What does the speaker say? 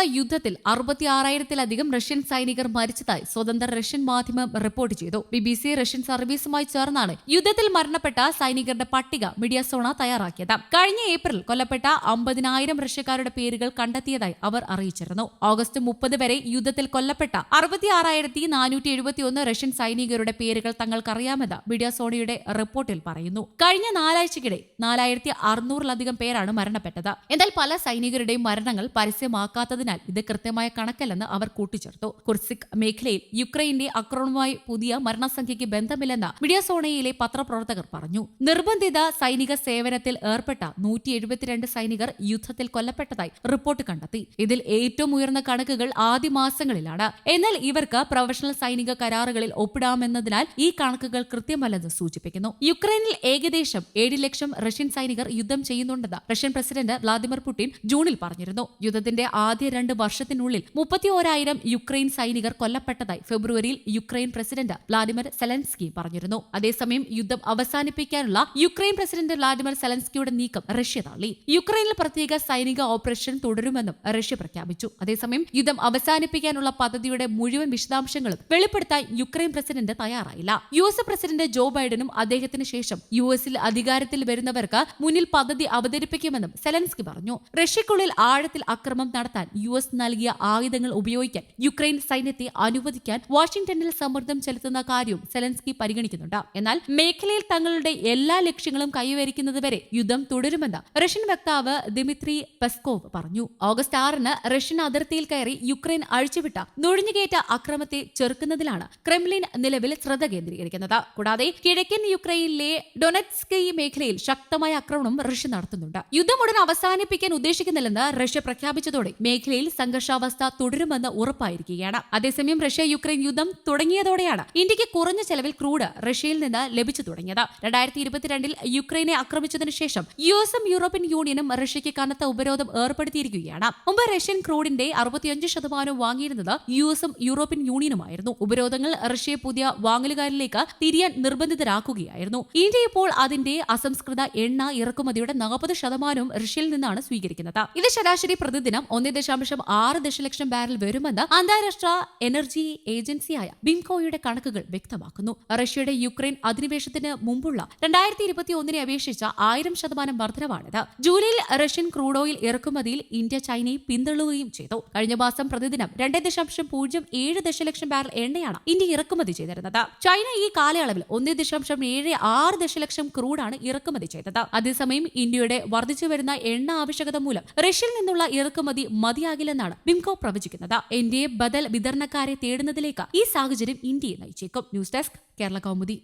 യുക്രൈനുമായുള്ള യുദ്ധത്തിൽ അറുപത്തി ആറായിരത്തിലധികം റഷ്യൻ സൈനികർ മരിച്ചതായി സ്വതന്ത്ര റഷ്യൻ മാധ്യമം റിപ്പോർട്ട് ചെയ്തു. ബി ബി സി റഷ്യൻ സർവീസുമായി ചേർന്നാണ് യുദ്ധത്തിൽ മരണപ്പെട്ട സൈനികരുടെ പട്ടിക മീഡിയസോണ തയ്യാറാക്കിയത്. കഴിഞ്ഞ ഏപ്രിൽ കൊല്ലപ്പെട്ട അമ്പതിനായിരം റഷ്യക്കാരുടെ പേരുകൾ കണ്ടെത്തിയതായി അവർ അറിയിച്ചിരുന്നു. ഓഗസ്റ്റ് മുപ്പത് വരെ യുദ്ധത്തിൽ കൊല്ലപ്പെട്ട അറുപത്തി ആറായിരത്തി നാനൂറ്റി എഴുപത്തിയൊന്ന് റഷ്യൻ സൈനികരുടെ പേരുകൾ തങ്ങൾക്കറിയാമെന്ന് മീഡിയസോണയുടെ റിപ്പോർട്ടിൽ പറയുന്നു. കഴിഞ്ഞ നാലാഴ്ചക്കിടെ നാലായിരത്തി അറുന്നൂറിലധികം പേരാണ് മരണപ്പെട്ടത്. എന്നാൽ പല സൈനികരുടെയും മരണങ്ങൾ പരസ്യമാക്കാത്തതിനാൽ ഇത് കൃത്യമായ കണക്കല്ലെന്ന് അവർ കൂട്ടിച്ചേർത്തു. കുർസിക് മേഖലയിൽ യുക്രൈന്റെ ആക്രമണവുമായി പുതിയ മരണസംഖ്യയ്ക്ക് ബന്ധമില്ലെന്ന് മീഡിയസോണയിലെ പത്രപ്രവർത്തകർ പറഞ്ഞു. നിർബന്ധിത സൈനിക സേവനത്തിൽ ഏർപ്പെട്ട നൂറ്റി എഴുപത്തിരണ്ട് സൈനികർ യുദ്ധത്തിൽ കൊല്ലപ്പെട്ടതായി റിപ്പോർട്ട് കണ്ടെത്തി. ഇതിൽ ഏറ്റവും ഉയർന്ന കണക്കുകൾ ആദ്യ മാസങ്ങളിലാണ് എന്നാൽ ഇവർക്ക് പ്രൊഫഷണൽ സൈനിക കരാറുകളിൽ ഒപ്പിടാമെന്നതിനാൽ ഈ കണക്കുകൾ കൃത്യമല്ലെന്ന് സൂചിപ്പിക്കുന്നു. യുക്രൈനിൽ ഏകദേശം ഏഴ് ലക്ഷം റഷ്യൻ സൈനികർ യുദ്ധം ചെയ്യുന്നുണ്ടെന്ന് റഷ്യൻ പ്രസിഡന്റ് വ്ളാദിമിർ പുടിൻ ജൂണിൽ പറഞ്ഞിരുന്നു. യുദ്ധത്തിന്റെ ആദ്യ രണ്ട് വർഷത്തിനുള്ളിൽ മുപ്പത്തിയോരായിരം യുക്രൈൻ സൈനികർ കൊല്ലപ്പെട്ടതായി ഫെബ്രുവരിയിൽ യുക്രൈൻ പ്രസിഡന്റ് വ്ളാഡിമിർ സെലൻസ്കി പറഞ്ഞിരുന്നു. അതേസമയം യുദ്ധം അവസാനിപ്പിക്കാനുള്ള യുക്രൈൻ പ്രസിഡന്റ് വ്ളാഡിമിർ സെലൻസ്കിയുടെ നീക്കം റഷ്യ തള്ളി. യുക്രൈനിൽ പ്രത്യേക സൈനിക ഓപ്പറേഷൻ തുടരുമെന്നും റഷ്യ പ്രഖ്യാപിച്ചു. അതേസമയം യുദ്ധം അവസാനിപ്പിക്കാനുള്ള പദ്ധതിയുടെ മുഴുവൻ വിശദാംശങ്ങളും വെളിപ്പെടുത്താൻ യുക്രൈൻ പ്രസിഡന്റ് തയ്യാറായില്ല. യു എസ് പ്രസിഡന്റ് ജോ ബൈഡനും അദ്ദേഹത്തിന് ശേഷം യു എസിൽ അധികാരത്തിൽ വരുന്നവർക്ക് മുന്നിൽ പദ്ധതി അവതരിപ്പിക്കുമെന്നും സെലൻസ്കി പറഞ്ഞു. റഷ്യക്കുള്ളിൽ ആഴത്തിൽ അക്രമം നടത്താൻ യു എസ് നൽകിയ ആയുധങ്ങൾ ഉപയോഗിക്കാൻ യുക്രൈൻ സൈന്യത്തെ അനുവദിക്കാൻ വാഷിംഗ്ടണിൽ സമ്മർദ്ദം ചെലുത്തുന്ന കാര്യവും സെലൻസ്കി പരിഗണിക്കുന്നുണ്ട്. എന്നാൽ മേഖലയിൽ തങ്ങളുടെ എല്ലാ ലക്ഷ്യങ്ങളും കൈവരിക്കുന്നതുവരെ യുദ്ധം തുടരുമെന്ന് റഷ്യൻ വക്താവ് ദിമിത്രി പെസ്കോവ് പറഞ്ഞു. ഓഗസ്റ്റ് ആറിന് റഷ്യൻ അതിർത്തിയിൽ കയറി യുക്രൈൻ അഴിച്ചുവിട്ട നുഴഞ്ഞുകയറ്റ അക്രമത്തെ ചെറുക്കുന്നതിലാണ് ക്രെംലിൻ നിലവിൽ ശ്രദ്ധ കേന്ദ്രീകരിക്കുന്നത്. കൂടാതെ കിഴക്കൻ യുക്രൈനിലെ ഡൊനറ്റ്സ്കി മേഖലയിൽ ശക്തമായ ആക്രമണം റഷ്യ നടത്തുന്നുണ്ട്. യുദ്ധം ഉടൻ അവസാനിപ്പിക്കാൻ ഉദ്ദേശിക്കുന്നില്ലെന്ന് റഷ്യ പ്രഖ്യാപിച്ചതോടെ മേഖലയിൽ സംഘർഷാവസ്ഥ തുടരുമെന്ന് ഉറപ്പായിരിക്കുകയാണ്. അതേസമയം റഷ്യ യുക്രൈൻ യുദ്ധം തുടങ്ങിയതോടെയാണ് ഇന്ത്യയ്ക്ക് കുറഞ്ഞ ചെലവിൽ ക്രൂഡ് റഷ്യയിൽ നിന്ന് ലഭിച്ചു തുടങ്ങിയത്. രണ്ടായിരത്തി ഇരുപത്തിരണ്ടിൽ യുക്രൈനെ ആക്രമിച്ചതിനു ശേഷം യു എസും യൂറോപ്യൻ യൂണിയനും റഷ്യയ്ക്ക് കനത്ത ഉപരോധം ഏർപ്പെടുത്തിയിരിക്കുകയാണ്. മുമ്പ് റഷ്യൻ ക്രൂഡിന്റെ അറുപത്തിയഞ്ച് ശതമാനവും വാങ്ങിയിരുന്നത് യു എസും യൂറോപ്യൻ യൂണിയനുമായിരുന്നു. ഉപരോധങ്ങൾ റഷ്യയെ പുതിയ വാങ്ങലുകാരിലേക്ക് തിരിയാൻ നിർബന്ധിതരാക്കുകയായിരുന്നു. ഇന്ത്യ ഇപ്പോൾ അതിന്റെ അസംസ്കൃത എണ്ണ ഇറക്കുമതിയുടെ നാൽപ്പത് ശതമാനവും റഷ്യയിൽ നിന്നാണ് സ്വീകരിക്കുന്നത്. ഇത് ശരാശരി പ്രതിദിനം ഒന്നേ ദശാംശം ആറ് ദശലക്ഷം ബാരൽ വരുമെന്ന് അന്താരാഷ്ട്ര എനർജി ഏജൻസിയായ ബിംകോയുടെ കണക്കുകൾ വ്യക്തമാക്കുന്നു. റഷ്യയുടെ യുക്രൈൻ അധിനിവേശത്തിന് മുമ്പുള്ള രണ്ടായിരത്തി ഇരുപത്തി ഒന്നിനെ അപേക്ഷിച്ച ആയിരം ശതമാനം വർധനവാണിത്. ജൂലൈയിൽ റഷ്യൻ ക്രൂഡ് ഓയിൽ ഇറക്കുമതിയിൽ ഇന്ത്യ ചൈനയെ പിന്തള്ളുകയും ചെയ്തു. കഴിഞ്ഞ മാസം പ്രതിദിനം രണ്ട് ദശാംശം പൂജ്യം ഏഴ് ദശലക്ഷം ബാരൽ എണ്ണയാണ് ഇന്ത്യ ഇറക്കുമതി ചെയ്തിരുന്നത്. ചൈന ഈ കാലയളവിൽ ഒന്ന് ദശാംശം ഏഴ് ആറ് ദശലക്ഷം ക്രൂഡാണ് ഇറക്കുമതി ചെയ്തത്. അതേസമയം ഇന്ത്യയുടെ വർദ്ധിച്ചു വരുന്ന എണ്ണ ആവശ്യകത മൂലം റഷ്യയിൽ നിന്നുള്ള ഇറക്കുമതി മതിയാകില്ലെന്നാണ് ബിംകോ പ്രവചിക്കുന്നത്. എൻ ഡി എ ബദൽ വിതരണക്കാരെ തേടുന്നതിലേക്ക് ഈ സാഹചര്യം ഇന്ത്യയെ നയിച്ചേക്കും. News desk Kerala Kaumudi.